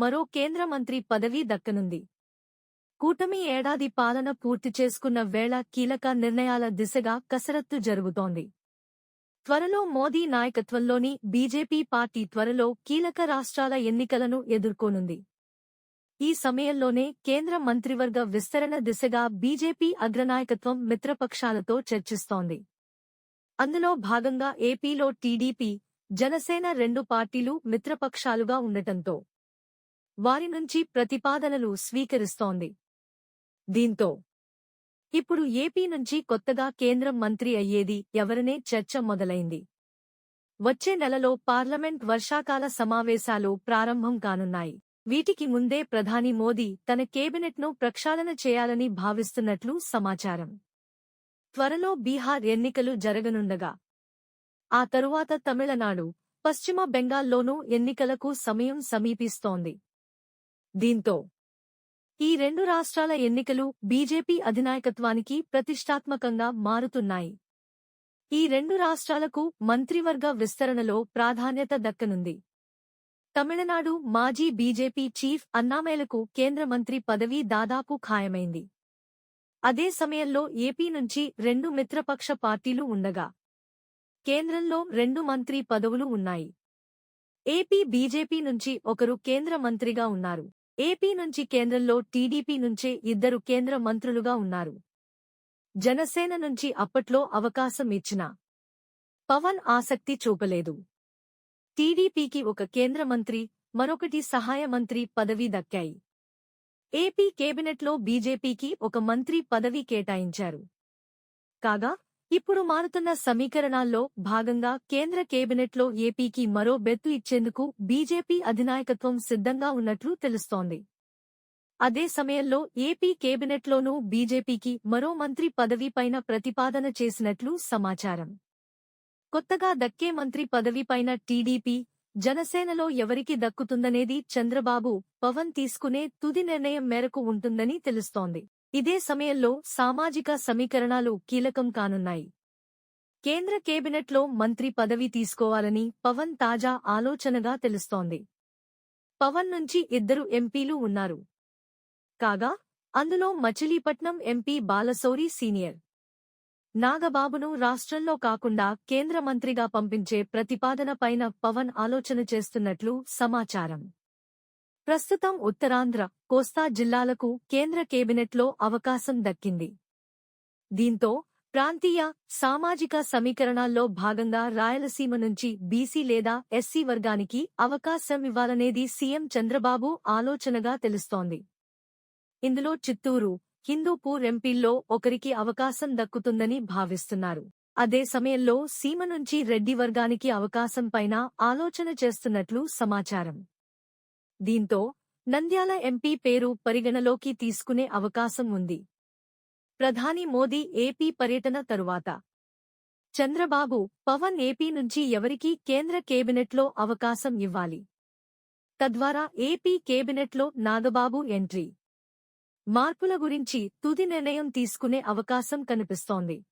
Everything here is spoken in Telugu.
మరో కేంద్ర మంత్రి పదవి దక్కనుంది. కూటమి ఏడాది పాలన పూర్తి చేసుకున్న వేళ కీలక నిర్ణయాల దిశగా కసరత్తు జరుగుతోంది. త్వరలో మోదీ నాయకత్వంలోని బీజేపీ పార్టీ త్వరలో కీలక రాష్ట్రాల ఎన్నికలను ఎదుర్కోనుంది. ఈ సమయంలోనే కేంద్ర మంత్రివర్గ విస్తరణ దిశగా బీజేపీ అగ్రనాయకత్వం మిత్రపక్షాలతో చర్చిస్తోంది. అందులో భాగంగా ఏపీలో టీడీపీ జనసేన రెండు పార్టీలు మిత్రపక్షాలుగా ఉండటంతో వారి నుంచి ప్రతిపాదనలు స్వీకరిస్తోంది. దీంతో ఇప్పుడు ఏపీ నుంచి కొత్తగా కేంద్రం మంత్రి అయ్యేది ఎవరనే చర్చ మొదలైంది. వచ్చే నెలలో పార్లమెంట్ వర్షాకాల సమావేశాలు ప్రారంభం కానున్నాయి. వీటికి ముందే ప్రధాని మోదీ తన కేబినెట్ను ప్రక్షాళన చేయాలని భావిస్తున్నట్లు సమాచారం. త్వరలో బీహార్ ఎన్నికలు జరగనుండగా ఆ తరువాత తమిళనాడు పశ్చిమ బెంగాల్లోనూ ఎన్నికలకు సమయం సమీపిస్తోంది. దీంతో ఈ రెండు రాష్ట్రాల ఎన్నికలు బీజేపీ అధినాయకత్వానికి ప్రతిష్టాత్మకంగా మారుతున్నాయి. ఈ రెండు రాష్ట్రాలకు మంత్రివర్గ విస్తరణలో ప్రాధాన్యత దక్కనుంది. తమిళనాడు మాజీ బీజేపీ చీఫ్ అన్నామేలకు కేంద్ర మంత్రి పదవి దాదాపు ఖాయమైంది. అదే సమయంలో ఏపీ నుంచి రెండు మిత్రపక్ష పార్టీలు ఉండగా కేంద్రంలో రెండు మంత్రి పదవులు ఉన్నాయి. ఏపీ బీజేపీ నుంచి ఒకరు కేంద్ర మంత్రిగా ఉన్నారు. ఏపీ నుంచి కేంద్రంలో టీడీపీ నుంచే ఇద్దరు కేంద్ర మంత్రులుగా ఉన్నారు. జనసేన నుంచి అప్పట్లో అవకాశం ఇచ్చిన పవన్ ఆసక్తి చూపలేదు. టీడీపీకి ఒక కేంద్ర మంత్రి మరొకటి సహాయ మంత్రి పదవి దక్కాయి. ఏపీ కేబినెట్లో బీజేపీకి ఒక మంత్రి పదవి కేటాయించారు. కాగా ఇప్పుడు మారుతున్న సమీకరణాల్లో భాగంగా కేంద్ర కేబినెట్లో ఏపీకి మరో బెత్తు ఇచ్చేందుకు బీజేపీ అధినాయకత్వం సిద్ధంగా ఉన్నట్లు తెలుస్తోంది. అదే సమయంలో ఏపీ కేబినెట్లోనూ బీజేపీకి మరో మంత్రి పదవిపైన ప్రతిపాదన చేసినట్లు సమాచారం. కొత్తగా దక్కే మంత్రి పదవిపైన టీడీపీ జనసేనలో ఎవరికి దక్కుతుందనేది చంద్రబాబు పవన్ తీసుకునే తుది నిర్ణయం మేరకు ఉంటుందని తెలుస్తోంది. ఇదే సమయంలో సామాజిక సమీకరణాలు కీలకం కానున్నాయి. కేంద్ర కేబినెట్లో మంత్రి పదవి తీసుకోవాలని పవన్ తాజా ఆలోచనగా తెలుస్తోంది. పవన్ నుంచి ఇద్దరు ఎంపీలు ఉన్నారు. కాగా అందులో మచిలీపట్నం ఎంపీ బాలసౌరి సీనియర్. నాగబాబును రాష్ట్రంలో కాకుండా కేంద్ర మంత్రిగా పంపించే ప్రతిపాదన పైన పవన్ ఆలోచన చేస్తున్నట్లు సమాచారం. ప్రస్తుతం ఉత్తరాంధ్ర కోస్తా జిల్లాలకు కేంద్ర కేబినెట్లో అవకాశం దక్కింది. దీంతో ప్రాంతీయ సామాజిక సమీకరణాల్లో భాగంగా రాయలసీమ నుంచి బీసీ లేదా ఎస్సీ వర్గానికి అవకాశం ఇవ్వాలనేది సీఎం చంద్రబాబు ఆలోచనగా తెలుస్తోంది. ఇందులో చిత్తూరు హిందూపూర్ ఎంపీల్లో ఒకరికి అవకాశం దక్కుతుందని భావిస్తున్నారు. అదే సమయంలో సీమ నుంచి రెడ్డి వర్గానికి అవకాశం పైన ఆలోచన చేస్తున్నట్లు సమాచారం. దీంతో నంద్యాల ఎంపీ పేరు పరిగణలోకి తీసుకునే అవకాశం ఉంది. ప్రధాని మోదీ ఏపీ పర్యటన తరువాత. చంద్రబాబు పవన్ ఏపీ నుంచి ఎవరికీ కేంద్ర కేబినెట్లో అవకాశం ఇవ్వాలి. తద్వారా ఏపీ కేబినెట్లో నాగబాబు ఎంట్రీ. మార్పుల గురించి తుది నిర్ణయం తీసుకునే అవకాశం కనిపిస్తోంది.